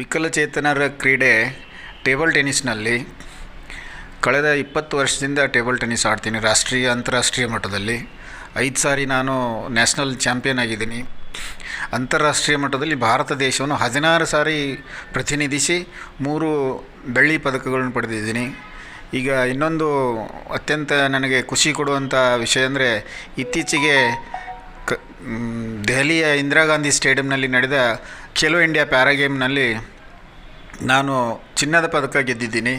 ವಿಕಲಚೇತನರ ಕ್ರೀಡೆ ಟೇಬಲ್ ಟೆನ್ನಿಸ್ನಲ್ಲಿ ಕಳೆದ ಇಪ್ಪತ್ತು ವರ್ಷದಿಂದ ಟೇಬಲ್ ಟೆನ್ನಿಸ್ ಆಡ್ತೀನಿ. ರಾಷ್ಟ್ರೀಯ, ಅಂತಾರಾಷ್ಟ್ರೀಯ ಮಟ್ಟದಲ್ಲಿ. ಐದು ಸಾರಿ ನಾನು ನ್ಯಾಷನಲ್ ಚಾಂಪಿಯನ್ ಆಗಿದ್ದೀನಿ. ಅಂತಾರಾಷ್ಟ್ರೀಯ ಮಟ್ಟದಲ್ಲಿ ಭಾರತ ದೇಶವನ್ನು ಹದಿನಾರು ಸಾರಿ ಪ್ರತಿನಿಧಿಸಿ ಮೂರು ಬೆಳ್ಳಿ ಪದಕಗಳನ್ನು ಪಡೆದಿದ್ದೀನಿ. ಈಗ ಇನ್ನೊಂದು ಅತ್ಯಂತ ನನಗೆ ಖುಷಿ ಕೊಡುವಂಥ ವಿಷಯ ಅಂದರೆ ಇತ್ತೀಚೆಗೆ ಕ ದೆಹಲಿಯ ಇಂದಿರಾ ಗಾಂಧಿ ಸ್ಟೇಡಿಯಂನಲ್ಲಿ ನಡೆದ ಖೇಲೋ ಇಂಡಿಯಾ ಪ್ಯಾರಾ ಗೇಮ್ನಲ್ಲಿ ನಾನು ಚಿನ್ನದ ಪದಕ ಗೆದ್ದಿದ್ದೀನಿ.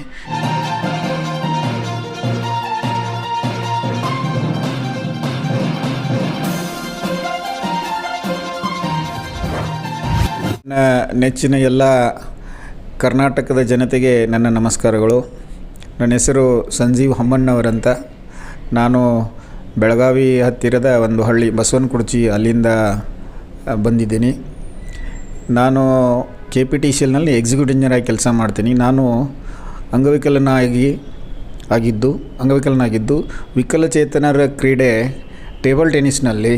ನೆಚ್ಚಿನ ಎಲ್ಲ ಕರ್ನಾಟಕದ ಜನತೆಗೆ ನನ್ನ ನಮಸ್ಕಾರಗಳು. ನನ್ನ ಹೆಸರು ಸಂಜೀವ್ ಹಮ್ಮಣ್ಣವರಂತ. ನಾನು ಬೆಳಗಾವಿ ಹತ್ತಿರದ ಒಂದು ಹಳ್ಳಿ ಬಸವನಕುರ್ಚಿ ಅಲ್ಲಿಂದ ಬಂದಿದ್ದೀನಿ. ನಾನು ಕೆ ಪಿ ಟಿ ಸಿ ಎಲ್ನಲ್ಲಿ ಎಕ್ಸಿಕ್ಯೂಟಿವ್ ಇಂಜಿನಿಯರ್ ಆಗಿ ಕೆಲಸ ಮಾಡ್ತೀನಿ. ನಾನು ಅಂಗವಿಕಲನಾಗಿ ಆಗಿದ್ದು, ಅಂಗವಿಕಲನಾಗಿದ್ದು ವಿಕಲಚೇತನರ ಕ್ರೀಡೆ ಟೇಬಲ್ ಟೆನ್ನಿಸ್ನಲ್ಲಿ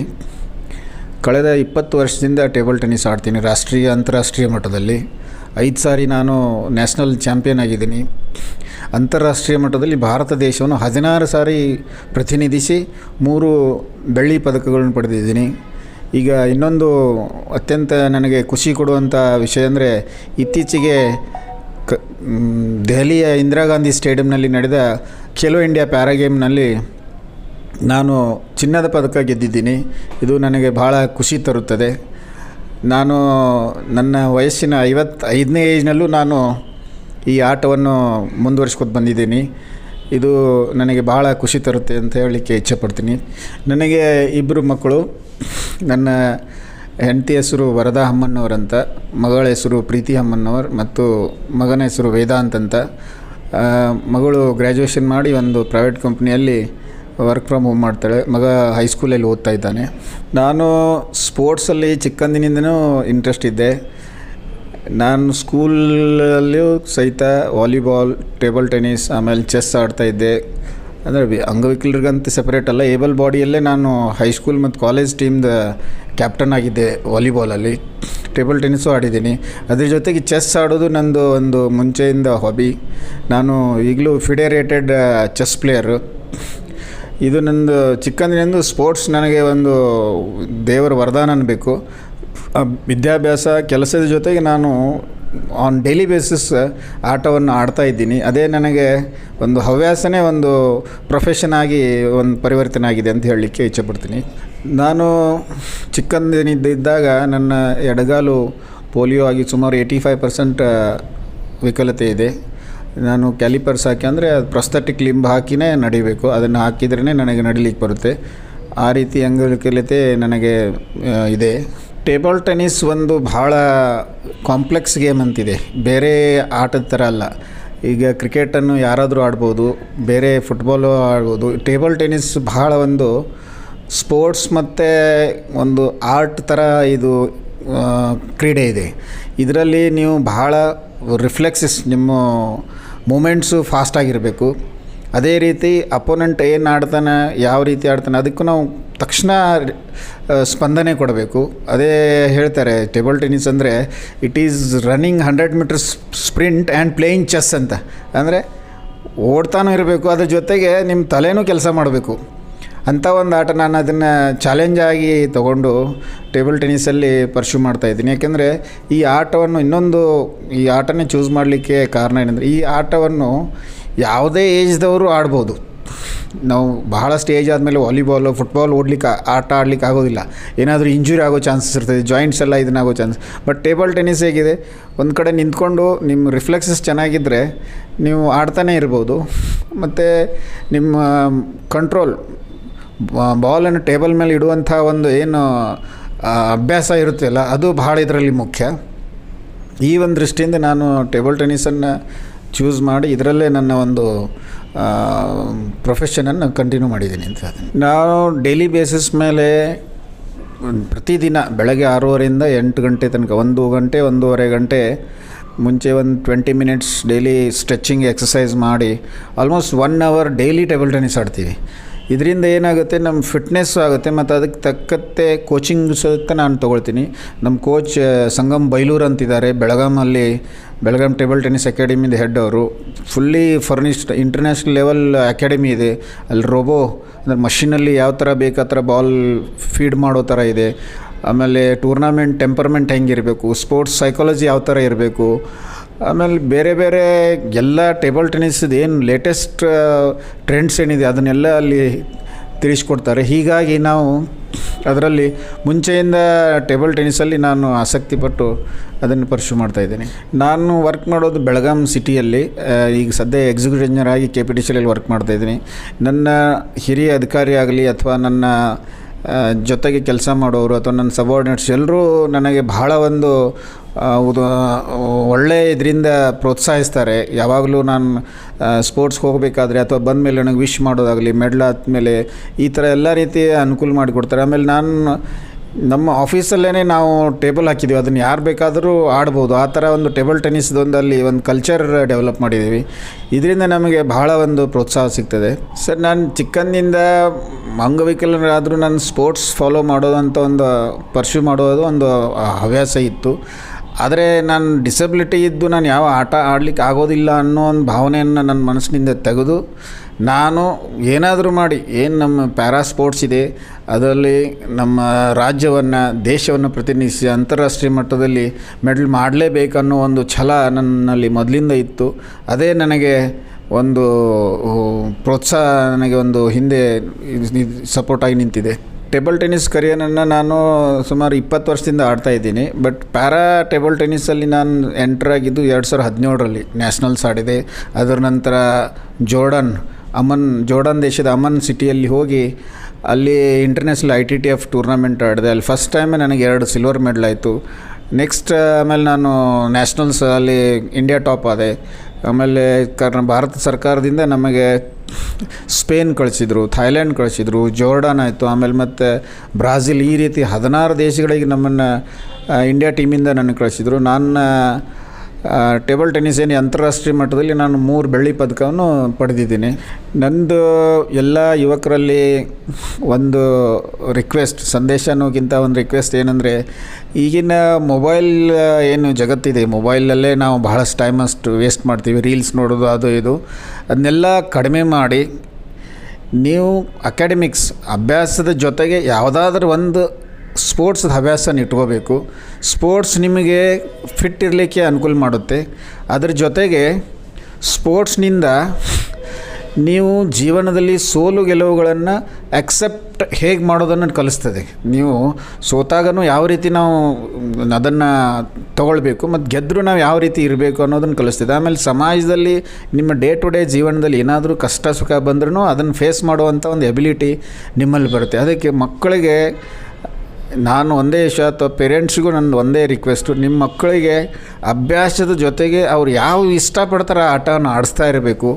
ಕಳೆದ ಇಪ್ಪತ್ತು ವರ್ಷದಿಂದ ಟೇಬಲ್ ಟೆನ್ನಿಸ್ ಆಡ್ತೀನಿ. ರಾಷ್ಟ್ರೀಯ, ಅಂತಾರಾಷ್ಟ್ರೀಯ ಮಟ್ಟದಲ್ಲಿ. ಐದು ಸಾರಿ ನಾನು ನ್ಯಾಷನಲ್ ಚಾಂಪಿಯನ್ ಆಗಿದ್ದೀನಿ. ಅಂತಾರಾಷ್ಟ್ರೀಯ ಮಟ್ಟದಲ್ಲಿ ಭಾರತ ದೇಶವನ್ನು ಹದಿನಾರು ಸಾರಿ ಪ್ರತಿನಿಧಿಸಿ ಮೂರು ಬೆಳ್ಳಿ ಪದಕಗಳನ್ನು ಪಡೆದಿದ್ದೀನಿ. ಈಗ ಇನ್ನೊಂದು ಅತ್ಯಂತ ನನಗೆ ಖುಷಿ ಕೊಡುವಂಥ ವಿಷಯ ಅಂದರೆ ಇತ್ತೀಚೆಗೆ ಕ ದೆಹಲಿಯ ಇಂದಿರಾ ಗಾಂಧಿ ಸ್ಟೇಡಿಯಂನಲ್ಲಿ ನಡೆದ ಖೇಲೋ ಇಂಡಿಯಾ ಪ್ಯಾರಾಗೇಮ್ನಲ್ಲಿ ನಾನು ಚಿನ್ನದ ಪದಕ ಗೆದ್ದಿದ್ದೀನಿ. ಇದು ನನಗೆ ಭಾಳ ಖುಷಿ ತರುತ್ತದೆ. ನಾನು ನನ್ನ ವಯಸ್ಸಿನ ಐವತ್ತು ಐದನೇ ಏಜ್ನಲ್ಲೂ ನಾನು ಈ ಆಟವನ್ನು ಮುಂದುವರಿಸ್ಕೊತ ಬಂದಿದ್ದೀನಿ. ಇದು ನನಗೆ ಭಾಳ ಖುಷಿ ತರುತ್ತೆ ಅಂತ ಹೇಳಲಿಕ್ಕೆ ಇಚ್ಛೆಪಡ್ತೀನಿ ನನಗೆ ಇಬ್ಬರು ಮಕ್ಕಳು. ನನ್ನ ಹೆಂಡತಿ ಹೆಸರು ವರದಾ ಹಮ್ಮಣ್ಣವರಂತ ಮಗಳ ಹೆಸರು ಪ್ರೀತಿ ಹಮ್ಮನ್ನವರ್ ಮತ್ತು ಮಗನ ಹೆಸರು ವೇದಾಂತ್ ಅಂತ ಮಗಳು ಗ್ರ್ಯಾಜುಯೇಷನ್ ಮಾಡಿ ಒಂದು ಪ್ರೈವೇಟ್ ಕಂಪ್ನಿಯಲ್ಲಿ ವರ್ಕ್ ಫ್ರಮ್ ಹೋಮ್ ಮಾಡ್ತಾಳೆ. ಮಗ ಹೈಸ್ಕೂಲಲ್ಲಿ ಓದ್ತಾ ಇದ್ದಾನೆ. ನಾನು ಸ್ಪೋರ್ಟ್ಸಲ್ಲಿ ಚಿಕ್ಕಂದಿನಿಂದನೂ ಇಂಟ್ರೆಸ್ಟ್ ಇದ್ದೆ. ನಾನು ಸ್ಕೂಲಲ್ಲೂ ಸಹಿತ ವಾಲಿಬಾಲ್ ಟೇಬಲ್ ಟೆನಿಸ್ ಆಮೇಲೆ ಚೆಸ್ ಆಡ್ತಾ ಇದ್ದೆ. ಅಂದರೆ ಅಂಗವಿಕಲರಿಗಂತ ಸೆಪರೇಟ್ ಅಲ್ಲ. ಏಬಲ್ ಬಾಡಿಯಲ್ಲೇ ನಾನು ಹೈಸ್ಕೂಲ್ ಮತ್ತು ಕಾಲೇಜ್ ಟೀಮ್ದ ಕ್ಯಾಪ್ಟನ್ ಆಗಿದ್ದೆ ವಾಲಿಬಾಲಲ್ಲಿ ಟೇಬಲ್ ಟೆನ್ನಿಸು ಆಡಿದ್ದೀನಿ. ಅದ್ರ ಜೊತೆಗೆ ಚೆಸ್ ಆಡೋದು ನಂದು ಒಂದು ಮುಂಚೆಯಿಂದ ಹಾಬಿ ನಾನು ಈಗಲೂ ಫಿಡೆರೇಟೆಡ್ ಚೆಸ್ ಪ್ಲೇಯರು ಇದು ನಂದು ಚಿಕ್ಕಂದಿನಿಂದ ಸ್ಪೋರ್ಟ್ಸ್ ನನಗೆ ಒಂದು ದೇವರ ವರದಾನ ಅನ್ಬೇಕು. ವಿದ್ಯಾಭ್ಯಾಸ, ಕೆಲಸದ ಜೊತೆಗೆ ನಾನು ಆನ್ ಡೈಲಿ ಬೇಸಿಸ್ ಆಟವನ್ನು ಆಡ್ತಾ ಇದ್ದೀನಿ. ಅದೇ ನನಗೆ ಒಂದು ಹವ್ಯಾಸನೇ ಒಂದು ಪ್ರೊಫೆಷನ್ ಆಗಿ ಒಂದು ಪರಿವರ್ತನೆ ಆಗಿದೆ ಅಂತ ಹೇಳಲಿಕ್ಕೆ ಇಚ್ಛೆಪಡ್ತೀನಿ. ನಾನು ಚಿಕ್ಕಂದಿನಿದ್ದಾಗ ನನ್ನ ಎಡಗಾಲು ಪೋಲಿಯೋ ಆಗಿ ಸುಮಾರು ಏಯ್ಟಿ ಫೈವ್ ಪರ್ಸೆಂಟ್ ವಿಕಲತೆ ಇದೆ. ನಾನು ಕ್ಯಾಲಿಪರ್ಸ್ ಹಾಕಿ ಅಂದರೆ ಅದು ಪ್ರೊಸ್ಥೆಟಿಕ್ ಲಿಂಬ್ ಹಾಕಿನೇ ನಡಿಬೇಕು. ಅದನ್ನು ಹಾಕಿದ್ರೇ ನನಗೆ ನಡಿಲಿಕ್ಕೆ ಬರುತ್ತೆ. ಆ ರೀತಿ ಅಂಗವಿಕಲತೆ ನನಗೆ ಇದೆ. ಟೇಬಲ್ ಟೆನ್ನಿಸ್ ಒಂದು ಭಾಳ ಕಾಂಪ್ಲೆಕ್ಸ್ ಗೇಮ್ ಅಂತಿದೆ. ಬೇರೆ ಆಟದ ಥರ ಅಲ್ಲ. ಈಗ ಕ್ರಿಕೆಟನ್ನು ಯಾರಾದರೂ ಆಡ್ಬೋದು, ಬೇರೆ ಫುಟ್ಬಾಲು ಆಡ್ಬೋದು. ಟೇಬಲ್ ಟೆನ್ನಿಸ್ ಭಾಳ ಒಂದು ಸ್ಪೋರ್ಟ್ಸ್ ಮತ್ತು ಒಂದು ಆರ್ಟ್ ಥರ ಇದು ಕ್ರೀಡೆ ಇದೆ. ಇದರಲ್ಲಿ ನೀವು ಬಹಳ ರಿಫ್ಲೆಕ್ಸಸ್, ನಿಮ್ಮ ಮೂಮೆಂಟ್ಸು ಫಾಸ್ಟಾಗಿರಬೇಕು ಅದೇ ರೀತಿ ಅಪೋನೆಂಟ್ ಏನು ಆಡ್ತಾನೆ, ಯಾವ ರೀತಿ ಆಡ್ತಾನೆ, ಅದಕ್ಕೂ ನಾವು ತಕ್ಷಣ ಸ್ಪಂದನೆ ಕೊಡಬೇಕು. ಅದೇ ಹೇಳ್ತಾರೆ, ಟೇಬಲ್ ಟೆನ್ನಿಸ್ ಅಂದರೆ it is running hundred metres sprint and playing chess ಅಂತ. ಅಂದರೆ ಓಡ್ತಾನೂ ಇರಬೇಕು, ಅದ್ರ ಜೊತೆಗೆ ನಿಮ್ಮ ತಲೆನೂ ಕೆಲಸ ಮಾಡಬೇಕು. ಅಂಥ ಒಂದು ಆಟ ನಾನು ಅದನ್ನು ಚಾಲೆಂಜ್ ಆಗಿ ತೊಗೊಂಡು ಟೇಬಲ್ ಟೆನ್ನಿಸಲ್ಲಿ ಪರ್ಶ್ಯೂ ಮಾಡ್ತಾ ಇದ್ದೀನಿ. ಯಾಕೆಂದರೆ ಈ ಆಟವನ್ನು ಇನ್ನೊಂದು, ಈ ಆಟನೇ ಚೂಸ್ ಮಾಡಲಿಕ್ಕೆ ಕಾರಣ ಏನಂದರೆ ಈ ಆಟವನ್ನು ಯಾವುದೇ ಏಜ್ದವರು ಆಡ್ಬೋದು. ನಾವು ಬಹಳ ಸ್ಟೇಜ್ ಆದಮೇಲೆ ವಾಲಿಬಾಲು ಫುಟ್ಬಾಲ್ ಓಡ್ಲಿಕ್ಕೆ ಆಟ ಆಡ್ಲಿಕ್ಕೆ ಆಗೋದಿಲ್ಲ. ಏನಾದರೂ ಇಂಜುರಿ ಆಗೋ ಚಾನ್ಸಸ್ ಇರ್ತದೆ ಜಾಯಿಂಟ್ಸ್ ಎಲ್ಲ ಇದನ್ನಾಗೋ ಚಾನ್ಸ್ ಬಟ್ ಟೇಬಲ್ ಟೆನ್ನಿಸ್ ಹೇಗಿದೆ? ಒಂದು ಕಡೆ ನಿಂತ್ಕೊಂಡು ನಿಮ್ಮ ರಿಫ್ಲೆಕ್ಸಸ್ ಚೆನ್ನಾಗಿದ್ದರೆ ನೀವು ಆಡ್ತಾನೇ ಇರ್ಬೋದು. ಮತ್ತು ನಿಮ್ಮ ಕಂಟ್ರೋಲ್ ಬಾಲನ್ನು ಟೇಬಲ್ ಮೇಲೆ ಇಡುವಂಥ ಒಂದು ಏನು ಅಭ್ಯಾಸ ಇರುತ್ತಲ್ಲ, ಅದು ಭಾಳ ಇದರಲ್ಲಿ ಮುಖ್ಯ. ಈ ಒಂದು ದೃಷ್ಟಿಯಿಂದ ನಾನು ಟೇಬಲ್ ಟೆನ್ನಿಸನ್ನು ಚೂಸ್ ಮಾಡಿ, ಇದರಲ್ಲೇ ನನ್ನ ಒಂದು ಪ್ರೊಫೆಷನನ್ನು ಕಂಟಿನ್ಯೂ ಮಾಡಿದ್ದೀನಿ ಅಂತ ನಾನು ಡೈಲಿ ಬೇಸಿಸ್ ಮೇಲೆ ಪ್ರತಿದಿನ ಬೆಳಗ್ಗೆ ಆರೂವರೆಯಿಂದ ಎಂಟು ಗಂಟೆ ತನಕ, ಒಂದು ಗಂಟೆ, ಒಂದೂವರೆ ಗಂಟೆ, ಮುಂಚೆ ಒಂದು twenty minutes daily stretching exercise ಮಾಡಿ almost one hour daily table tennis ಆಡ್ತೀವಿ. ಇದರಿಂದ ಏನಾಗುತ್ತೆ ನಮ್ಮ ಫಿಟ್ನೆಸ್ ಆಗುತ್ತೆ, ಮತ್ತು ಅದಕ್ಕೆ ತಕ್ಕಂತೆ ಕೋಚಿಂಗ್ ಸಹಿತ ನಾನು ತೊಗೊಳ್ತೀನಿ. ನಮ್ಮ ಕೋಚ್ ಸಂಗಮ್ ಬೈಲೂರು ಅಂತಿದ್ದಾರೆ. ಬೆಳಗಾಮಲ್ಲಿ ಬೆಳಗಾಂ ಟೇಬಲ್ ಟೆನ್ನಿಸ್ ಅಕಾಡೆಮಿದ ಹೆಡ್ ಅವರು. Fully furnished international level academy ಇದೆ. ಅಲ್ಲಿ ರೋಬೋ ಅಂದರೆ ಮಷಿನಲ್ಲಿ ಯಾವ ಥರ ಬೇಕಾ ಥರ ಬಾಲ್ ಫೀಡ್ ಮಾಡೋ ಥರ ಇದೆ. ಆಮೇಲೆ ಟೂರ್ನಾಮೆಂಟ್ ಟೆಂಪರ್ಮೆಂಟ್ ಹೆಂಗಿರಬೇಕು ಸ್ಪೋರ್ಟ್ಸ್ ಸೈಕಾಲಜಿ ಯಾವ ಥರ ಇರಬೇಕು ಆಮೇಲೆ ಬೇರೆ ಬೇರೆ ಎಲ್ಲ ಟೇಬಲ್ ಟೆನ್ನಿಸ್ದು ಏನು ಲೇಟೆಸ್ಟ್ ಟ್ರೆಂಡ್ಸ್ ಏನಿದೆ ಅದನ್ನೆಲ್ಲ ಅಲ್ಲಿ ತಿಳಿಸ್ಕೊಡ್ತಾರೆ. ಹೀಗಾಗಿ ನಾವು ಅದರಲ್ಲಿ ಮುಂಚೆಯಿಂದ ಟೇಬಲ್ ಟೆನ್ನಿಸಲ್ಲಿ ನಾನು ಆಸಕ್ತಿ ಪಟ್ಟು ಅದನ್ನು ಪರ್ಸ್ಯೂ ಮಾಡ್ತಾ ಇದ್ದೀನಿ. ನಾನು ವರ್ಕ್ ಮಾಡೋದು ಬೆಳಗಾಂ ಸಿಟಿಯಲ್ಲಿ ಈಗ ಸದ್ಯ ಎಕ್ಸಿಕ್ಯೂಟಿವ್ ಇಂಜಿನಿಯರ್ ಆಗಿ ಕೆ ಪಿ ಟಿ ಸಿಯಲ್ಲಿ ವರ್ಕ್ ಮಾಡ್ತಾ ಇದ್ದೀನಿ. ನನ್ನ ಹಿರಿಯ ಅಧಿಕಾರಿ ಆಗಲಿ ಅಥವಾ ನನ್ನ ಜೊತೆಗೆ ಕೆಲಸ ಮಾಡೋರು ಅಥವಾ ನನ್ನ ಸಬಾರ್ಡಿನೇಟ್ಸ್ ಎಲ್ಲರೂ ನನಗೆ ಬಹಳ ಒಂದು ಒಳ್ಳೆ ಇದರಿಂದ ಪ್ರೋತ್ಸಾಹಿಸ್ತಾರೆ. ಯಾವಾಗಲೂ ನಾನು ಸ್ಪೋರ್ಟ್ಸ್ಗೆ ಹೋಗಬೇಕಾದ್ರೆ ಅಥವಾ ಬಂದ ಮೇಲೆ ನನಗೆ ವಿಶ್ ಮಾಡೋದಾಗಲಿ ಮೆಡ್ಲ್ ಆದಮೇಲೆ ಈ ಥರ ಎಲ್ಲ ರೀತಿಯ ಅನುಕೂಲ ಮಾಡಿಕೊಡ್ತಾರೆ. ಆಮೇಲೆ ನಾನು ನಮ್ಮ ಆಫೀಸಲ್ಲೇ ನಾವು ಟೇಬಲ್ ಹಾಕಿದ್ದೀವಿ ಅದನ್ನು ಯಾರು ಬೇಕಾದರೂ ಆಡ್ಬೋದು. ಆ ಥರ ಒಂದು ಟೇಬಲ್ ಟೆನ್ನಿಸ್ದೊಂದು ಅಲ್ಲಿ ಒಂದು ಕಲ್ಚರ್ ಡೆವಲಪ್ ಮಾಡಿದ್ದೀವಿ ಇದರಿಂದ ನಮಗೆ ಬಹಳ ಒಂದು ಪ್ರೋತ್ಸಾಹ ಸಿಗ್ತದೆ. ಸರ್, ನಾನು ಚಿಕ್ಕಂದಿನಿಂದ ಅಂಗವಿಕಲರಾದರೂ ನಾನು ಸ್ಪೋರ್ಟ್ಸ್ ಫಾಲೋ ಮಾಡೋದಂತ ಒಂದು ಪರ್ಸ್ಯೂ ಮಾಡೋದು ಒಂದು ಹವ್ಯಾಸ ಇತ್ತು. ಆದರೆ ನಾನು ಡಿಸಬಿಲಿಟಿ ಇದ್ದು ನಾನು ಯಾವ ಆಟ ಆಡಲಿಕ್ಕೆ ಆಗೋದಿಲ್ಲ ಅನ್ನೋ ಒಂದು ಭಾವನೆಯನ್ನು ನನ್ನ ಮನಸ್ಸಿನಿಂದ ತೆಗೆದು ನಾನು ಏನಾದರೂ ಮಾಡಿ, ಏನು ನಮ್ಮ ಪ್ಯಾರಾ ಸ್ಪೋರ್ಟ್ಸ್ ಇದೆ, ಅದರಲ್ಲಿ ನಮ್ಮ ರಾಜ್ಯವನ್ನು, ದೇಶವನ್ನು ಪ್ರತಿನಿಧಿಸಿ ಅಂತಾರಾಷ್ಟ್ರೀಯ ಮಟ್ಟದಲ್ಲಿ ಮೆಡಲ್ ಮಾಡಲೇಬೇಕನ್ನೋ ಒಂದು ಛಲ ನನ್ನಲ್ಲಿ ಮೊದಲಿಂದ ಇತ್ತು. ಅದೇ ನನಗೆ ಒಂದು ಪ್ರೋತ್ಸಾಹ ನನಗೆ ಒಂದು ಹಿಂದೆ ಸಪೋರ್ಟಾಗಿ ನಿಂತಿದೆ. ಟೇಬಲ್ ಟೆನ್ನಿಸ್ ಕರಿಯರನ್ನು ನಾನು ಸುಮಾರು ಇಪ್ಪತ್ತು ವರ್ಷದಿಂದ ಆಡ್ತಾ ಇದ್ದೀನಿ. ಬಟ್ ಪ್ಯಾರಾ ಟೇಬಲ್ ಟೆನ್ನಿಸಲ್ಲಿ ನಾನು ಎಂಟರ್ ಆಗಿದ್ದು ಎರಡು ಸಾವಿರದ ಹದಿನೇಳರಲ್ಲಿ ನ್ಯಾಷನಲ್ಸ್ ಆಡಿದೆ. ಅದರ ನಂತರ ಜೋರ್ಡನ್ ಅಮನ್, ಜೋರ್ಡನ್ ದೇಶದ ಅಮನ್ ಸಿಟಿಯಲ್ಲಿ ಹೋಗಿ ಅಲ್ಲಿ international I T T F tournament ಆಡಿದೆ. ಅಲ್ಲಿ ಫಸ್ಟ್ ಟೈಮೇ ನನಗೆ ಎರಡು ಸಿಲ್ವರ್ ಮೆಡಲ್ ಆಯಿತು. ನೆಕ್ಸ್ಟ್ ಆಮೇಲೆ ನಾನು ನ್ಯಾಷನಲ್ಸ್ ಅಲ್ಲಿ ಇಂಡಿಯಾ ಟಾಪ್ ಆದೆ. ಆಮೇಲೆ ಕಾರಣ ಭಾರತ ಸರ್ಕಾರದಿಂದ ನಮಗೆ ಸ್ಪೇನ್ ಕಳಿಸಿದ್ರು ಥೈಲ್ಯಾಂಡ್ ಕಳಿಸಿದ್ರು, ಜೋರ್ಡನ್ ಆಯಿತು. ಆಮೇಲೆ ಮತ್ತು ಬ್ರಾಝಿಲ್ ಈ ರೀತಿ ಹದಿನಾರು ದೇಶಗಳಿಗೆ ನಮ್ಮನ್ನು ಇಂಡಿಯಾ ಟೀಮಿಂದ ನನಗೆ ಕಳಿಸಿದ್ರು. ನಾನು ಟೇಬಲ್ ಟೆನ್ನಿಸ್ ಏನು ಅಂತಾರಾಷ್ಟ್ರೀಯ ಮಟ್ಟದಲ್ಲಿ ನಾನು ಮೂರು ಬೆಳ್ಳಿ ಪದಕವನ್ನು ಪಡೆದಿದ್ದೀನಿ. ನಂದು ಎಲ್ಲ ಯುವಕರಲ್ಲಿ ಒಂದು ರಿಕ್ವೆಸ್ಟ್ ಸಂದೇಶ ಅನ್ನೋಕ್ಕಿಂತ ಒಂದು ರಿಕ್ವೆಸ್ಟ್ ಏನಂದರೆ, ಈಗಿನ ಮೊಬೈಲ್ ಏನು ಜಗತ್ತಿದೆ ಮೊಬೈಲಲ್ಲೇ ನಾವು ಬಹಳಷ್ಟು ಟೈಮಷ್ಟು ವೇಸ್ಟ್ ಮಾಡ್ತೀವಿ ರೀಲ್ಸ್ ನೋಡೋದು, ಅದು ಇದು. ಅದನ್ನೆಲ್ಲ ಕಡಿಮೆ ಮಾಡಿ, ನೀವು ಅಕಾಡೆಮಿಕ್ಸ್ ಅಭ್ಯಾಸದ ಜೊತೆಗೆ ಯಾವುದಾದ್ರೂ ಒಂದು ಸ್ಪೋರ್ಟ್ಸ್ದ ಹವ್ಯಾಸನ ಇಟ್ಕೋಬೇಕು. ಸ್ಪೋರ್ಟ್ಸ್ ನಿಮಗೆ ಫಿಟ್ ಇರಲಿಕ್ಕೆ ಅನುಕೂಲ ಮಾಡುತ್ತೆ. ಅದರ ಜೊತೆಗೆ ಸ್ಪೋರ್ಟ್ಸ್ನಿಂದ ನೀವು ಜೀವನದಲ್ಲಿ ಸೋಲು ಗೆಲುವುಗಳನ್ನು ಅಕ್ಸೆಪ್ಟ್ ಹೇಗೆ ಮಾಡೋದನ್ನು ಕಲಿಸ್ತದೆ. ನೀವು ಸೋತಾಗನೂ ಯಾವ ರೀತಿ ನಾವು ಅದನ್ನು ತಗೊಳ್ಬೇಕು, ಮತ್ತು ಗೆದ್ದರೂ ನಾವು ಯಾವ ರೀತಿ ಇರಬೇಕು ಅನ್ನೋದನ್ನು ಕಲಿಸ್ತದೆ. ಆಮೇಲೆ ಸಮಾಜದಲ್ಲಿ ನಿಮ್ಮ ಡೇ ಟು ಡೇ ಜೀವನದಲ್ಲಿ ಏನಾದರೂ ಕಷ್ಟ ಸುಖ ಬಂದ್ರೂ ಅದನ್ನು ಫೇಸ್ ಮಾಡುವಂಥ ಒಂದು ಎಬಿಲಿಟಿ ನಿಮ್ಮಲ್ಲಿ ಬರುತ್ತೆ. ಅದಕ್ಕೆ ಮಕ್ಕಳಿಗೆ ನಾನು ಒಂದೇ ವಿಷಯ ಅಥವಾ ಪೇರೆಂಟ್ಸ್ಗೂ ನನ್ನ ಒಂದೇ ರಿಕ್ವೆಸ್ಟು ನಿಮ್ಮ ಮಕ್ಕಳಿಗೆ ಅಭ್ಯಾಸದ ಜೊತೆಗೆ ಅವ್ರು ಯಾವ ಇಷ್ಟಪಡ್ತಾರೆ ಆ ಆಟವನ್ನು ಆಡಿಸ್ತಾ ಇರಬೇಕು.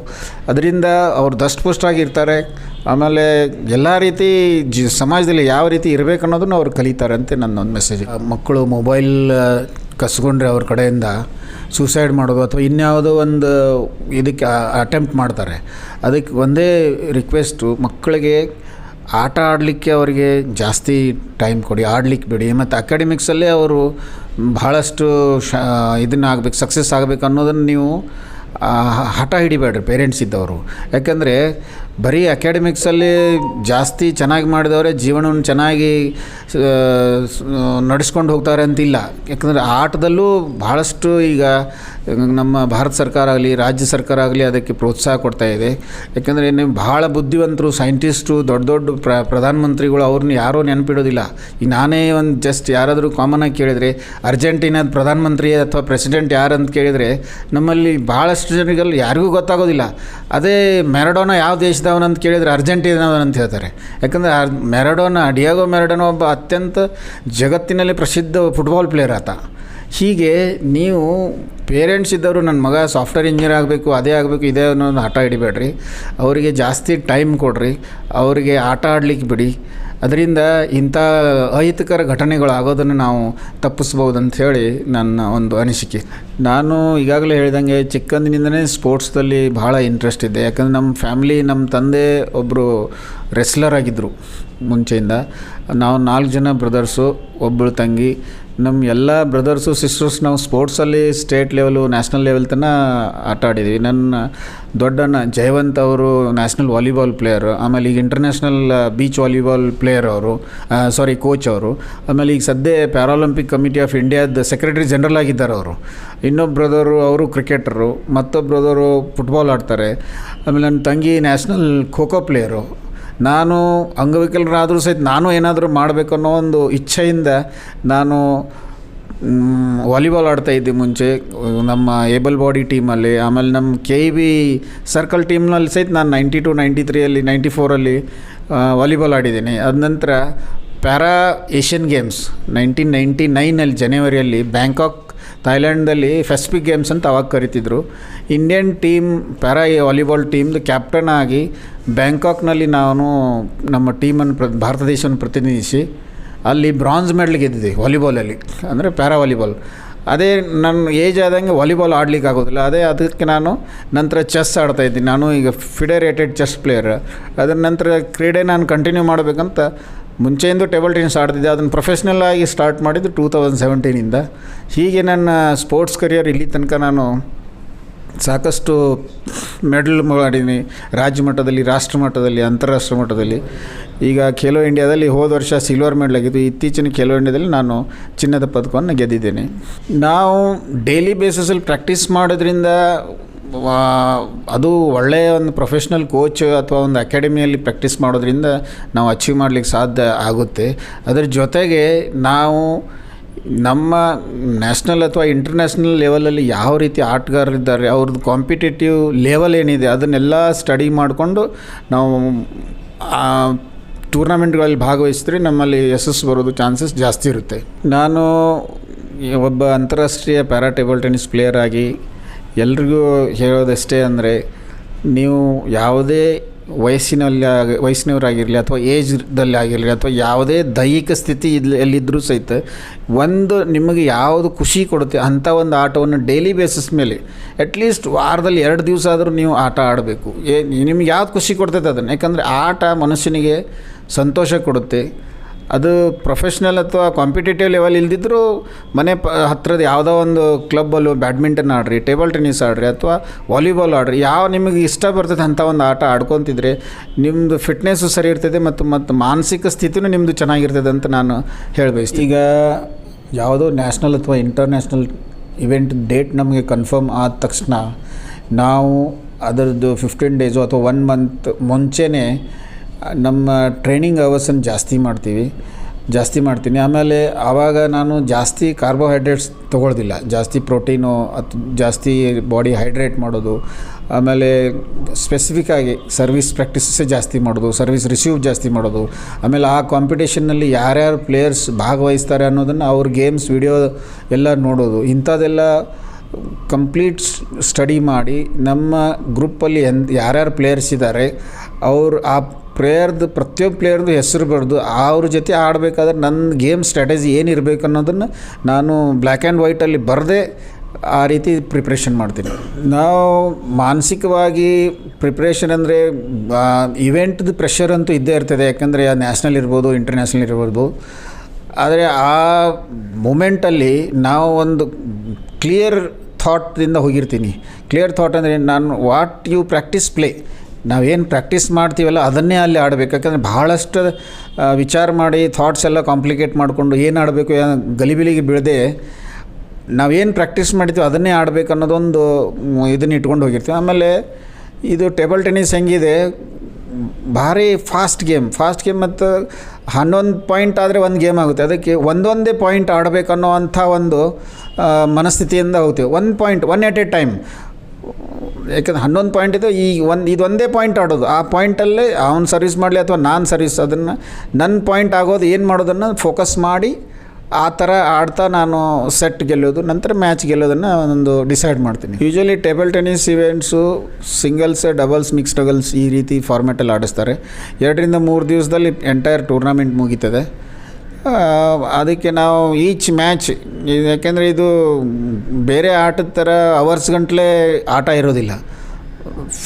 ಅದರಿಂದ ಅವ್ರು ದಷ್ಟಪುಷ್ಟಾಗಿರ್ತಾರೆ ಆಮೇಲೆ ಎಲ್ಲ ರೀತಿ ಜಿ, ಸಮಾಜದಲ್ಲಿ ಯಾವ ರೀತಿ ಇರಬೇಕು ಅನ್ನೋದನ್ನು ಅವ್ರು ಕಲಿತಾರೆ ಅಂತ ನನ್ನ ಒಂದು ಮೆಸೇಜ್ ಮಕ್ಕಳು ಮೊಬೈಲ್ ಕಸ್ಕೊಂಡ್ರೆ ಅವ್ರ ಕಡೆಯಿಂದ ಸೂಸೈಡ್ ಮಾಡೋದು, ಅಥವಾ ಇನ್ಯಾವುದೋ ಒಂದು ಇದಕ್ಕೆ ಅಟೆಂಪ್ಟ್ ಮಾಡ್ತಾರೆ. ಅದಕ್ಕೆ ಒಂದೇ ರಿಕ್ವೆಸ್ಟು ಮಕ್ಕಳಿಗೆ ಆಟ ಆಡಲಿಕ್ಕೆ ಅವರಿಗೆ ಜಾಸ್ತಿ ಟೈಮ್ ಕೊಡಿ. ಆಡ್ಲಿಕ್ಕೆ ಬಿಡಿ. ಮತ್ತು ಅಕಾಡೆಮಿಕ್ಸಲ್ಲೇ ಅವರು ಬಹಳಷ್ಟು ಶ, ಇದನ್ನ ಆಗ್ಬೇಕು ಸಕ್ಸಸ್ ಆಗಬೇಕು ಅನ್ನೋದನ್ನು ನೀವು ಹಠ ಹಿಡಿಬೇಡ್ರಿ ಪೇರೆಂಟ್ಸ್ ಇದ್ದವರು. ಯಾಕಂದರೆ ಬರೀ ಅಕಾಡೆಮಿಕ್ಸಲ್ಲಿ ಜಾಸ್ತಿ ಚೆನ್ನಾಗಿ ಮಾಡಿದವರೇ ಜೀವನವನ್ನು ಚೆನ್ನಾಗಿ ನಡೆಸ್ಕೊಂಡು ಹೋಗ್ತಾರೆ ಅಂತಿಲ್ಲ. ಯಾಕಂದರೆ ಆಟದಲ್ಲೂ ಭಾಳಷ್ಟು ಈಗ ನಮ್ಮ ಭಾರತ ಸರ್ಕಾರ ಆಗಲಿ, ರಾಜ್ಯ ಸರ್ಕಾರ ಆಗಲಿ ಅದಕ್ಕೆ ಪ್ರೋತ್ಸಾಹ ಕೊಡ್ತಾ ಇದೆ. ಯಾಕಂದರೆ ನೀವು ಭಾಳ ಬುದ್ಧಿವಂತರು ಸೈಂಟಿಸ್ಟು ದೊಡ್ಡ ದೊಡ್ಡ ಪ್ರ, ಪ್ರಧಾನಮಂತ್ರಿಗಳು ಅವ್ರನ್ನ ಯಾರೂ ನೆನಪಿಡೋದಿಲ್ಲ. ಈಗ ನಾನೇ ಒಂದು ಜಸ್ಟ್ ಯಾರಾದರೂ ಕಾಮನಾಗಿ ಕೇಳಿದರೆ ಅರ್ಜೆಂಟೀನಾದ ಪ್ರಧಾನಮಂತ್ರಿ ಅಥವಾ ಪ್ರೆಸಿಡೆಂಟ್ ಯಾರು ಅಂತ ಕೇಳಿದರೆ, ನಮ್ಮಲ್ಲಿ ಭಾಳಷ್ಟು ಜನಗಳು ಯಾರಿಗೂ ಗೊತ್ತಾಗೋದಿಲ್ಲ. ಅದೇ ಮೆರಡೋನ ಯಾವ ದೇಶದವನು ಅಂತ ಕೇಳಿದರೆ ಅರ್ಜೆಂಟೀನಾದವನು ಅಂತ ಹೇಳ್ತಾರೆ. ಯಾಕಂದರೆ ಮೆರಡೋನಾ, ಡಿಯಾಗೋ ಮೆರಡೋನಾ ಒಬ್ಬ ಅತ್ಯಂತ ಜಗತ್ತಿನಲ್ಲಿ ಪ್ರಸಿದ್ಧ ಫುಟ್ಬಾಲ್ ಪ್ಲೇಯರ್ ಆತ. ಹೀಗೆ ನೀವು ಪೇರೆಂಟ್ಸ್ ಇದ್ದವರು ನನ್ನ ಮಗ ಸಾಫ್ಟ್ವೇರ್ ಇಂಜಿನಿಯರ್ ಆಗಬೇಕು, ಅದೇ ಆಗಬೇಕು, ಇದೇ ಅನ್ನೋ ಹಠ ಹಿಡಿಬೇಡ್ರಿ. ಅವರಿಗೆ ಜಾಸ್ತಿ ಟೈಮ್ ಕೊಡ್ರಿ. ಅವರಿಗೆ ಆಟ ಆಡಲಿಕ್ಕೆ ಬಿಡಿ. ಅದರಿಂದ ಇಂಥ ಅಹಿತಕರ ಘಟನೆಗಳು ಆಗೋದನ್ನು ನಾವು ತಪ್ಪಿಸ್ಬೋದು ಹೇಳಿ ನನ್ನ ಒಂದು ಅನಿಸಿಕೆ. ನಾನು ಈಗಾಗಲೇ ಹೇಳಿದಂಗೆ ಚಿಕ್ಕಂದಿನಿಂದನೇ ಸ್ಪೋರ್ಟ್ಸ್ದಲ್ಲಿ ಭಾಳ ಇಂಟ್ರೆಸ್ಟ್ ಇದೆ ಯಾಕಂದ್ರೆ ನಮ್ಮ ಫ್ಯಾಮ್ಲಿ, ನಮ್ಮ ತಂದೆ ಒಬ್ಬರು ರೆಸ್ಲರ್ ಆಗಿದ್ದರು ಮುಂಚೆಯಿಂದ. ನಾವು ನಾಲ್ಕು ಜನ ಬ್ರದರ್ಸು ಒಬ್ಬಳು ತಂಗಿ ನಮ್ಮ ಎಲ್ಲ ಬ್ರದರ್ಸು ಸಿಸ್ಟರ್ಸ್ ನಾವು ಸ್ಪೋರ್ಟ್ಸಲ್ಲಿ ಸ್ಟೇಟ್ ಲೆವೆಲು ನ್ಯಾಷನಲ್ ಲೆವೆಲ್ ತನಕ ಆಟ ಆಡಿದ್ವಿ. ನನ್ನ ದೊಡ್ಡಣ್ಣ ಜಯವಂತ್ ಅವರು ನ್ಯಾಷನಲ್ ವಾಲಿಬಾಲ್ ಪ್ಲೇಯರು ಆಮೇಲೆ ಈಗ ಇಂಟರ್ನ್ಯಾಷನಲ್ ಬೀಚ್ ವಾಲಿಬಾಲ್ ಪ್ಲೇಯರ್ ಅವರು ಸಾರಿ ಕೋಚ್ ಅವರು. ಆಮೇಲೆ ಈಗ ಸದ್ಯ ಪ್ಯಾರಾಲಂಪಿಕ್ ಕಮಿಟಿ ಆಫ್ ಇಂಡಿಯಾದ ಸೆಕ್ರೆಟರಿ ಜನರಲ್ ಆಗಿದ್ದಾರೆ ಅವರು. ಇನ್ನೊಬ್ಬ ಬ್ರದರು ಅವರು ಕ್ರಿಕೆಟರು ಮತ್ತೊಬ್ಬ ಬ್ರದರು ಫುಟ್ಬಾಲ್ ಆಡ್ತಾರೆ. ಆಮೇಲೆ ನನ್ನ ತಂಗಿ ನ್ಯಾಷನಲ್ ಖೋ ಖೋ ಪ್ಲೇಯರು ನಾನು ಅಂಗವಿಕಲರಾದರೂ ಸಹಿತ ನಾನು ಏನಾದರೂ ಮಾಡಬೇಕು ಅನ್ನೋ ಒಂದು ಇಚ್ಛೆಯಿಂದ ನಾನು ವಾಲಿಬಾಲ್ ಆಡ್ತಾ ಇದ್ದೆ ಮುಂಚೆ, ನಮ್ಮ ಏಬಲ್ ಬಾಡಿ ಟೀಮಲ್ಲಿ. ಆಮೇಲೆ ನಮ್ಮ ಕೆ ಇ ಬಿ ಸರ್ಕಲ್ ಟೀಮ್ನಲ್ಲಿ ಸಹಿತ ನಾನು ನೈಂಟಿ ಟು ನೈಂಟಿ ತ್ರೀಯಲ್ಲಿ, ನೈಂಟಿ ಫೋರಲ್ಲಿ ವಾಲಿಬಾಲ್ ಆಡಿದ್ದೀನಿ. ಅದ ನಂತರ para Asian games nineteen ninety ನೈನಲ್ಲಿ, ಜನವರಿಯಲ್ಲಿ ಬ್ಯಾಂಕಾಕ್ ಥೈಲ್ಯಾಂಡ್ದಲ್ಲಿ ಫೆಸ್ಪಿಕ್ ಗೇಮ್ಸ್ ಅಂತ ಅವಾಗ ಕರಿತಿದ್ರು. ಇಂಡಿಯನ್ ಟೀಮ್, ಪ್ಯಾರಾ ವಾಲಿಬಾಲ್ ಟೀಮ್ದು ಕ್ಯಾಪ್ಟನ್ ಆಗಿ ಬ್ಯಾಂಕಾಕ್ನಲ್ಲಿ ನಾನು ನಮ್ಮ ಟೀಮನ್ನು ಪ್ರ ಭಾರತ ದೇಶವನ್ನು ಪ್ರತಿನಿಧಿಸಿ ಅಲ್ಲಿ ಬ್ರಾಂಜ್ ಮೆಡಲ್ ಗೆದ್ದಿದ್ದೆ ವಾಲಿಬಾಲಲ್ಲಿ, ಅಂದರೆ ಪ್ಯಾರಾ ವಾಲಿಬಾಲ್. ಅದೇ ನನ್ನ ಏಜ್ ಆದಂಗೆ ವಾಲಿಬಾಲ್ ಆಡ್ಲಿಕ್ಕೆ ಆಗೋದಿಲ್ಲ. ಅದೇ ಅದಕ್ಕೆ ನಾನು ನಂತರ ಚೆಸ್ ಆಡ್ತಾ ಇದ್ದೀನಿ. ನಾನು ಈಗ ಫಿಡರೇಟೆಡ್ ಚೆಸ್ ಪ್ಲೇಯರ್. ಅದರ ನಂತರ ಕ್ರೀಡೆ ನಾನು ಕಂಟಿನ್ಯೂ ಮಾಡಬೇಕಂತ ಮುಂಚೆಯಿಂದ ಟೇಬಲ್ ಟೆನ್ನಿಸ್ ಆಡ್ತಿದ್ದೆ, ಅದನ್ನು ಪ್ರೊಫೆಷ್ನಲ್ ಆಗಿ ಸ್ಟಾರ್ಟ್ ಮಾಡಿದ್ದು ಟೂ ತೌಸಂಡ್ ಸೆವೆಂಟೀನಿಂದ ಹೀಗೆ ನನ್ನ ಸ್ಪೋರ್ಟ್ಸ್ ಕರಿಯರ್ ಇಲ್ಲಿ ತನಕ ನಾನು ಸಾಕಷ್ಟು ಮೆಡಲ್ ಮಾಡಿದ್ದೀನಿ, ರಾಜ್ಯ ಮಟ್ಟದಲ್ಲಿ, ರಾಷ್ಟ್ರ ಮಟ್ಟದಲ್ಲಿ, ಅಂತಾರಾಷ್ಟ್ರ ಮಟ್ಟದಲ್ಲಿ. ಈಗ ಖೇಲೋ ಇಂಡಿಯಾದಲ್ಲಿ ಹೋದ ವರ್ಷ ಸಿಲ್ವರ್ ಮೆಡಲ್ ಆಗಿದ್ದು ಇತ್ತೀಚಿನ ಖೇಲೋ ಇಂಡಿಯಾದಲ್ಲಿ ನಾನು ಚಿನ್ನದ ಪದಕವನ್ನು ಗೆದ್ದಿದ್ದೇನೆ. ನಾವು ಡೈಲಿ ಬೇಸಿಸಲ್ಲಿ ಪ್ರಾಕ್ಟೀಸ್ ಮಾಡೋದ್ರಿಂದ ಅದು ಒಳ್ಳೆಯ ಒಂದು ಪ್ರೊಫೆಷ್ನಲ್ ಕೋಚ್ ಅಥವಾ ಒಂದು ಅಕಾಡೆಮಿಯಲ್ಲಿ ಪ್ರ್ಯಾಕ್ಟೀಸ್ ಮಾಡೋದ್ರಿಂದ ನಾವು ಅಚೀವ್ ಮಾಡಲಿಕ್ಕೆ ಸಾಧ್ಯ ಆಗುತ್ತೆ. ಅದರ ಜೊತೆಗೆ ನಾವು ನಮ್ಮ ನ್ಯಾಷನಲ್ ಅಥವಾ ಇಂಟರ್ನ್ಯಾಷನಲ್ ಲೆವೆಲಲ್ಲಿ ಯಾವ ರೀತಿ ಆಟಗಾರರಿದ್ದಾರೆ ಅವ್ರದ್ದು ಕಾಂಪಿಟೇಟಿವ್ ಲೆವೆಲ್ ಏನಿದೆ, ಅದನ್ನೆಲ್ಲ ಸ್ಟಡಿ ಮಾಡಿಕೊಂಡು ನಾವು ಟೂರ್ನಮೆಂಟ್ಗಳಲ್ಲಿ ಭಾಗವಹಿಸಿದ್ರೆ ನಮ್ಮಲ್ಲಿ ಯಶಸ್ಸು ಬರೋದು ಚಾನ್ಸಸ್ ಜಾಸ್ತಿ ಇರುತ್ತೆ. ನಾನು ಒಬ್ಬ ಅಂತಾರಾಷ್ಟ್ರೀಯ ಪ್ಯಾರಾ ಟೇಬಲ್ ಟೆನ್ನಿಸ್ ಪ್ಲೇಯರ್ ಆಗಿ ಎಲ್ರಿಗೂ ಹೇಳೋದಷ್ಟೇ ಅಂದರೆ ನೀವು ಯಾವುದೇ ವಯಸ್ಸಿನಲ್ಲಿ ಆಗಿ, ವಯಸ್ಸಿನವರಾಗಿರಲಿ ಅಥವಾ ಏಜ್ದಲ್ಲಿ ಆಗಿರಲಿ ಅಥವಾ ಯಾವುದೇ ದೈಹಿಕ ಸ್ಥಿತಿ ಇಲ್ಲಿ ಎಲ್ಲಿದ್ದರೂ ಸಹಿತ ಒಂದು ನಿಮಗೆ ಯಾವುದು ಖುಷಿ ಕೊಡುತ್ತೆ ಅಂಥ ಒಂದು ಆಟವನ್ನು ಡೈಲಿ ಬೇಸಿಸ್ ಮೇಲೆ ಅಟ್ಲೀಸ್ಟ್ ವಾರದಲ್ಲಿ ಎರಡು ದಿವಸ ಆದರೂ ನೀವು ಆಟ ಆಡಬೇಕು. ಏ, ನಿಮ್ಗೆ ಯಾವ್ದು ಖುಷಿ ಕೊಡ್ತೈತೆ ಅದನ್ನು? ಯಾಕಂದರೆ ಆಟ ಮನುಷ್ಯನಿಗೆ ಸಂತೋಷ ಕೊಡುತ್ತೆ. ಅದು ಪ್ರೊಫೆಷ್ನಲ್ ಅಥವಾ ಕಾಂಪಿಟೇಟಿವ್ ಲೆವೆಲ್ ಇಲ್ದಿದ್ರು ಮನೆ ಪ, ಹತ್ರದ ಯಾವುದೋ ಒಂದು ಕ್ಲಬ್ಬಲ್ಲೂ ಬ್ಯಾಡ್ಮಿಂಟನ್ ಆಡ್ರಿ ಟೇಬಲ್ ಟೆನ್ನಿಸ್ ಆಡ್ರಿ ಅಥವಾ ವಾಲಿಬಾಲ್ ಆಡ್ರಿ, ಯಾವ ನಿಮಗೆ ಇಷ್ಟ ಬರ್ತದೆ ಅಂಥ ಒಂದು ಆಟ ಆಡ್ಕೊತಿದ್ರೆ ನಿಮ್ಮದು ಫಿಟ್ನೆಸ್ಸು ಸರಿ ಇರ್ತದೆ ಮತ್ತು ಮತ್ತು ಮಾನಸಿಕ ಸ್ಥಿತಿನೂ ನಿಮ್ಮದು ಚೆನ್ನಾಗಿರ್ತದೆ ಅಂತ ನಾನು ಹೇಳಬಯಸ್ತೀನಿ. ಈಗ ಯಾವುದೋ ನ್ಯಾಷನಲ್ ಅಥವಾ ಇಂಟರ್ನ್ಯಾಷನಲ್ ಇವೆಂಟ್ ಡೇಟ್ ನಮಗೆ ಕನ್ಫರ್ಮ್ ಆದ ತಕ್ಷಣ ನಾವು ಅದರದ್ದು ಫಿಫ್ಟೀನ್ ಡೇಸು ಅಥವಾ ಒನ್ ಮಂತ್ ಮುಂಚೆನೇ ನಮ್ಮ ಟ್ರೈನಿಂಗ್ ಅವರ್ಸನ್ನು ಜಾಸ್ತಿ ಮಾಡ್ತೀವಿ, ಜಾಸ್ತಿ ಮಾಡ್ತೀನಿ. ಆಮೇಲೆ ಆವಾಗ ನಾನು ಜಾಸ್ತಿ ಕಾರ್ಬೋಹೈಡ್ರೇಟ್ಸ್ ತೊಗೊಳ್ಳೋದಿಲ್ಲ ಜಾಸ್ತಿ ಪ್ರೋಟೀನು ಅಥವಾ ಜಾಸ್ತಿ ಬಾಡಿ ಹೈಡ್ರೇಟ್ ಮಾಡೋದು. ಆಮೇಲೆ ಸ್ಪೆಸಿಫಿಕ್ಕಾಗಿ ಸರ್ವಿಸ್ ಪ್ರಾಕ್ಟೀಸಸ್ಸೇ ಜಾಸ್ತಿ ಮಾಡೋದು ಸರ್ವಿಸ್ ರಿಸೀವ್ ಜಾಸ್ತಿ ಮಾಡೋದು. ಆಮೇಲೆ ಆ ಕಾಂಪಿಟೇಷನ್ನಲ್ಲಿ ಯಾರ್ಯಾರು ಪ್ಲೇಯರ್ಸ್ ಭಾಗವಹಿಸ್ತಾರೆ ಅನ್ನೋದನ್ನು ಅವ್ರ ಗೇಮ್ಸ್ ವಿಡಿಯೋ ಎಲ್ಲ ನೋಡೋದು. ಇಂಥದ್ದೆಲ್ಲ ಕಂಪ್ಲೀಟ್ ಸ್ಟಡಿ ಮಾಡಿ ನಮ್ಮ ಗ್ರೂಪಲ್ಲಿ ಎಂತ ಯಾರ್ಯಾರು ಪ್ಲೇಯರ್ಸ್ ಇದ್ದಾರೆ ಅವ್ರು ಆ ಪ್ಲೇಯರ್ದು ಪ್ರತಿಯೊಬ್ಬ ಪ್ಲೇಯರ್ದು ಹೆಸರು ಬರೆದು ಅವ್ರ ಜೊತೆ ಆಡಬೇಕಾದ್ರೆ ನನ್ನ ಗೇಮ್ ಸ್ಟ್ರಾಟಜಿ ಏನಿರಬೇಕು ಅನ್ನೋದನ್ನು ನಾನು ಬ್ಲ್ಯಾಕ್ ಆ್ಯಂಡ್ ವೈಟಲ್ಲಿ ಬರದೇ ಆ ರೀತಿ ಪ್ರಿಪ್ರೇಷನ್ ಮಾಡ್ತೀನಿ. ನಾವು ಮಾನಸಿಕವಾಗಿ ಪ್ರಿಪ್ರೇಷನ್ ಅಂದರೆ ಇವೆಂಟ್ದು ಪ್ರೆಷರ್ ಅಂತೂ ಇದ್ದೇ ಇರ್ತದೆ. ಯಾಕಂದರೆ ನ್ಯಾಷನಲ್ ಇರ್ಬೋದು, ಇಂಟರ್ನ್ಯಾಷನಲ್ ಇರ್ಬೋದು. ಆದರೆ ಆ ಮೂಮೆಂಟಲ್ಲಿ ನಾವು ಒಂದು ಕ್ಲಿಯರ್ ಥಾಟ್ದಿಂದ ಹೋಗಿರ್ತೀನಿ. ಕ್ಲಿಯರ್ ಥಾಟ್ ಅಂದರೆ ನಾನು ವಾಟ್ ಯು ಪ್ರಾಕ್ಟೀಸ್ ಪ್ಲೇ. ನಾವೇನು ಪ್ರಾಕ್ಟೀಸ್ ಮಾಡ್ತೀವಲ್ಲ, ಅದನ್ನೇ ಅಲ್ಲಿ ಆಡಬೇಕು. ಯಾಕಂದರೆ ಭಾಳಷ್ಟು ವಿಚಾರ ಮಾಡಿ ಥಾಟ್ಸ್ ಎಲ್ಲ ಕಾಂಪ್ಲಿಕೇಟ್ ಮಾಡಿಕೊಂಡು ಏನು ಆಡಬೇಕು ಗಲಿಬಿಲಿಗೆ ಬೀಳದೆ ನಾವೇನು ಪ್ರಾಕ್ಟೀಸ್ ಮಾಡ್ತೀವಿ ಅದನ್ನೇ ಆಡಬೇಕು ಅನ್ನೋದೊಂದು ಇದನ್ನು ಇಟ್ಕೊಂಡು ಹೋಗಿರ್ತೀವಿ. ಆಮೇಲೆ ಇದು ಟೇಬಲ್ ಟೆನ್ನಿಸ್ ಹೆಂಗಿದೆ, ಭಾರಿ ಫಾಸ್ಟ್ ಗೇಮ್ ಫಾಸ್ಟ್ ಗೇಮ್ ಮತ್ತು ಹನ್ನೊಂದು ಪಾಯಿಂಟ್ ಆದರೆ ಒಂದು ಗೇಮ್ ಆಗುತ್ತೆ. ಅದಕ್ಕೆ ಒಂದೊಂದೇ ಪಾಯಿಂಟ್ ಆಡಬೇಕನ್ನೋ ಅಂಥ ಒಂದು ಮನಸ್ಥಿತಿಯಿಂದ ಹೋಗ್ತೀವಿ. ಒಂದು point one at a time ಯಾಕಂದ್ರೆ ಹನ್ನೊಂದು ಪಾಯಿಂಟ್ ಇದೆ, ಈ ಒಂದು ಇದೊಂದೇ ಪಾಯಿಂಟ್ ಆಡೋದು. ಆ ಪಾಯಿಂಟಲ್ಲೇ ಅವ್ನು ಸರ್ವಿಸ್ ಮಾಡಲಿ ಅಥವಾ ನಾನು ಸರ್ವಿಸ್ ಅದನ್ನು ನನ್ನ ಪಾಯಿಂಟ್ ಆಗೋದು ಏನು ಮಾಡೋದನ್ನು ಫೋಕಸ್ ಮಾಡಿ ಆ ಥರ ಆಡ್ತಾ ನಾನು ಸೆಟ್ ಗೆಲ್ಲೋದು, ನಂತರ ಮ್ಯಾಚ್ ಗೆಲ್ಲೋದನ್ನು ಒಂದು ಡಿಸೈಡ್ ಮಾಡ್ತೀನಿ. Usually table tennis events singles doubles mix doubles ಈ ರೀತಿ ಫಾರ್ಮ್ಯಾಟಲ್ಲಿ ಆಡಿಸ್ತಾರೆ. ಎರಡರಿಂದ ಮೂರು ದಿವಸದಲ್ಲಿ ಎಂಟೈರ್ ಟೂರ್ನಮೆಂಟ್ ಮುಗೀತದೆ. ಅದಕ್ಕೆ ನಾವು ಈಚ್ ಮ್ಯಾಚ್. ಯಾಕೆಂದರೆ ಇದು ಬೇರೆ ಆಟದ ಥರ ಅವರ್ಸ್ ಗಂಟಲೆ ಆಟ ಇರೋದಿಲ್ಲ.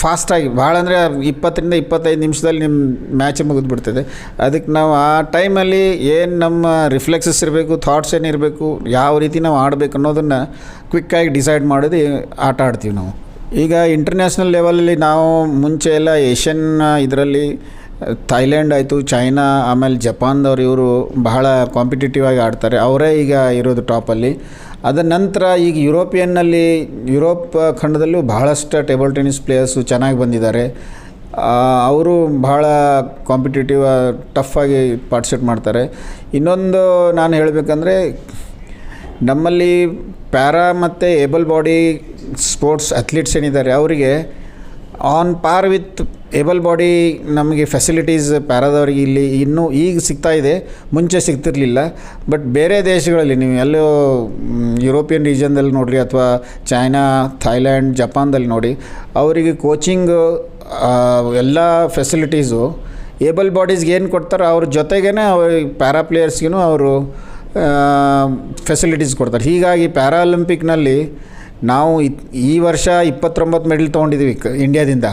ಫಾಸ್ಟಾಗಿ ಭಾಳ ಅಂದರೆ ಇಪ್ಪತ್ತರಿಂದ ಇಪ್ಪತ್ತೈದು ನಿಮಿಷದಲ್ಲಿ ನಿಮ್ಮ ಮ್ಯಾಚ್ ಮುಗಿದ್ಬಿಡ್ತದೆ. ಅದಕ್ಕೆ ನಾವು ಆ ಟೈಮಲ್ಲಿ ಏನು ನಮ್ಮ ರಿಫ್ಲೆಕ್ಸಸ್ ಇರಬೇಕು ಥಾಟ್ಸ್ ಏನಿರಬೇಕು ಯಾವ ರೀತಿ ನಾವು ಆಡಬೇಕು ಅನ್ನೋದನ್ನು ಕ್ವಿಕ್ಕಾಗಿ ಡಿಸೈಡ್ ಮಾಡೋದು ಆಟ ಆಡ್ತೀವಿ ನಾವು. ಈಗ ಇಂಟರ್ನ್ಯಾಷನಲ್ ಲೆವೆಲಲ್ಲಿ ನಾವು ಮುಂಚೆ ಎಲ್ಲ ಏಷ್ಯನ್ ಇದರಲ್ಲಿ ಥೈಲ್ಯಾಂಡ್ ಆಯಿತು, ಚೈನಾ, ಆಮೇಲೆ ಜಪಾನ್ದವ್ರು ಇವರು ಬಹಳ ಕಾಂಪಿಟೇಟಿವ್ ಆಗಿ ಆಡ್ತಾರೆ. ಅವರೇ ಈಗ ಇರೋದು ಟಾಪಲ್ಲಿ ಅದ ನಂತರ ಈಗ ಯುರೋಪಿಯನ್ನಲ್ಲಿ ಯುರೋಪ್ ಖಂಡದಲ್ಲೂ ಬಹಳಷ್ಟು ಟೇಬಲ್ ಟೆನಿಸ್ ಪ್ಲೇಯರ್ಸು ಚೆನ್ನಾಗಿ ಬಂದಿದ್ದಾರೆ. ಅವರು ಬಹಳ ಕಾಂಪಿಟೇಟಿವ್ ಟಫಾಗಿ ಪಾರ್ಟಿಸಿಪೇಟ್ ಮಾಡ್ತಾರೆ. ಇನ್ನೊಂದು ನಾನು ಹೇಳಬೇಕಂದ್ರೆ, ನಮ್ಮಲ್ಲಿ ಪ್ಯಾರಾ ಮತ್ತು ಏಬಲ್ ಬಾಡಿ ಸ್ಪೋರ್ಟ್ಸ್ ಅಥ್ಲೀಟ್ಸ್ ಏನಿದ್ದಾರೆ, ಅವರಿಗೆ on par with able body ನಮಗೆ ಫೆಸಿಲಿಟೀಸ್ ಪ್ಯಾರಾದವ್ರಿಗೆ ಇಲ್ಲಿ ಇನ್ನೂ ಈಗ ಸಿಗ್ತಾ ಇದೆ. ಮುಂಚೆ ಸಿಗ್ತಿರ್ಲಿಲ್ಲ. ಬಟ್ ಬೇರೆ ದೇಶಗಳಲ್ಲಿ ನೀವು ಎಲ್ಲೋ ಯುರೋಪಿಯನ್ ರೀಜನ್ದಲ್ಲಿ ನೋಡಿರಿ ಅಥವಾ ಚೈನಾ ಥೈಲ್ಯಾಂಡ್ ಜಪಾನ್ದಲ್ಲಿ ನೋಡಿ, ಅವರಿಗೆ ಕೋಚಿಂಗ್ ಎಲ್ಲ ಫೆಸಿಲಿಟೀಸು ಏಬಲ್ ಬಾಡೀಸ್ಗೆ ಏನು ಕೊಡ್ತಾರೋ ಅವ್ರ ಜೊತೆಗೇ ಅವ್ರಿಗೆ ಪ್ಯಾರಾ ಪ್ಲೇಯರ್ಸ್ಗೂ ಅವರು ಫೆಸಿಲಿಟೀಸ್ ಕೊಡ್ತಾರೆ. ಹೀಗಾಗಿ ಪ್ಯಾರಾ ಒಲಿಂಪಿಕ್ನಲ್ಲಿ ನಾವು ಈ ವರ್ಷ ಇಪ್ಪತ್ತೊಂಬತ್ತು ಮೆಡಲ್ ತೊಗೊಂಡಿದ್ದೀವಿ ಇಂಡ್ಯಾದಿಂದ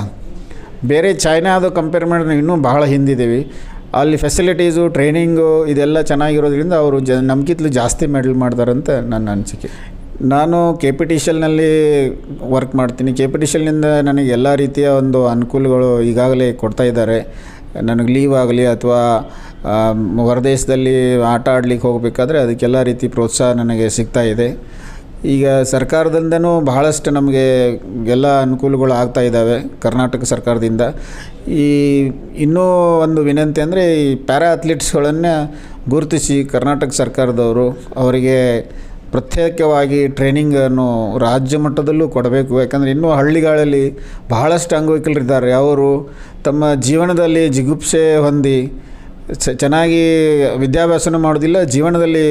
ಬೇರೆ ಚೈನಾದು ಕಂಪೇರ್ ಮಾಡಿದ್ರೆ ಇನ್ನೂ ಬಹಳ ಹಿಂದಿದ್ದೀವಿ ಅಲ್ಲಿ ಫೆಸಿಲಿಟೀಸು ಟ್ರೈನಿಂಗು ಇದೆಲ್ಲ ಚೆನ್ನಾಗಿರೋದ್ರಿಂದ ಅವರು ಜ, ನಮ್ಗಿತ್ಲು ಜಾಸ್ತಿ ಮೆಡಲ್ ಮಾಡ್ತಾರಂತ ನನ್ನ ಅನಿಸಿಕೆ. ನಾನು ಕೆ ಪಿ ಟಿ ಶಲ್ನಲ್ಲಿ ವರ್ಕ್ ಮಾಡ್ತೀನಿ. ಕೆ ಪಿ ಟಿ ಶಲ್ನಿಂದ ನನಗೆ ಎಲ್ಲ ರೀತಿಯ ಒಂದು ಅನುಕೂಲಗಳು ಈಗಾಗಲೇ ಕೊಡ್ತಾ ಇದ್ದಾರೆ. ನನಗೆ ಲೀವ್ ಆಗಲಿ ಅಥವಾ ಹೊರದೇಶದಲ್ಲಿ ಆಟ ಆಡ್ಲಿಕ್ಕೆ ಹೋಗಬೇಕಾದ್ರೆ ಅದಕ್ಕೆಲ್ಲ ರೀತಿ ಪ್ರೋತ್ಸಾಹ ನನಗೆ ಸಿಗ್ತಾ ಇದೆ. ಈಗ ಸರ್ಕಾರದಿಂದನೂ ಬಹಳಷ್ಟು ನಮಗೆ ಎಲ್ಲ ಅನುಕೂಲಗಳು ಆಗ್ತಾ ಇದ್ದಾವೆ ಕರ್ನಾಟಕ ಸರ್ಕಾರದಿಂದ. ಈ ಇನ್ನೂ ಒಂದು ವಿನಂತಿ ಅಂದರೆ ಈ ಪ್ಯಾರಾ ಅಥ್ಲೀಟ್ಸ್ಗಳನ್ನು ಗುರುತಿಸಿ ಕರ್ನಾಟಕ ಸರ್ಕಾರದವರು ಅವರಿಗೆ ಪ್ರತ್ಯೇಕವಾಗಿ ಟ್ರೈನಿಂಗನ್ನು ರಾಜ್ಯ ಮಟ್ಟದಲ್ಲೂ ಕೊಡಬೇಕು. ಯಾಕಂದರೆ ಇನ್ನೂ ಹಳ್ಳಿಗಳಲ್ಲಿ ಬಹಳಷ್ಟು ಅಂಗವಿಕಲರಿದ್ದಾರೆ. ಅವರು ತಮ್ಮ ಜೀವನದಲ್ಲಿ ಜಿಗುಪ್ಸೆ ಹೊಂದಿ ಚೆನ್ನಾಗಿ ವಿದ್ಯಾಭ್ಯಾಸನೂ ಮಾಡೋದಿಲ್ಲ, ಜೀವನದಲ್ಲಿ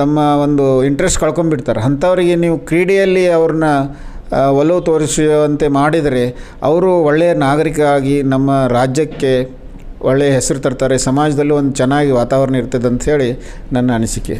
ತಮ್ಮ ಒಂದು ಇಂಟ್ರೆಸ್ಟ್ ಕಳ್ಕೊಂಬಿಡ್ತಾರೆ ಅಂಥವರಿಗೆ ನೀವು ಕ್ರೀಡೆಯಲ್ಲಿ ಅವ್ರನ್ನ ಒಲವು ತೋರಿಸುವಂತೆ ಮಾಡಿದರೆ ಅವರು ಒಳ್ಳೆಯ ನಾಗರಿಕ ಆಗಿ ನಮ್ಮ ರಾಜ್ಯಕ್ಕೆ ಒಳ್ಳೆಯ ಹೆಸರು ತರ್ತಾರೆ, ಸಮಾಜದಲ್ಲೂ ಒಂದು ಚೆನ್ನಾಗಿ ವಾತಾವರಣ ಇರ್ತದೆ ಅಂತ ಹೇಳಿ ನನ್ನ ಅನಿಸಿಕೆ.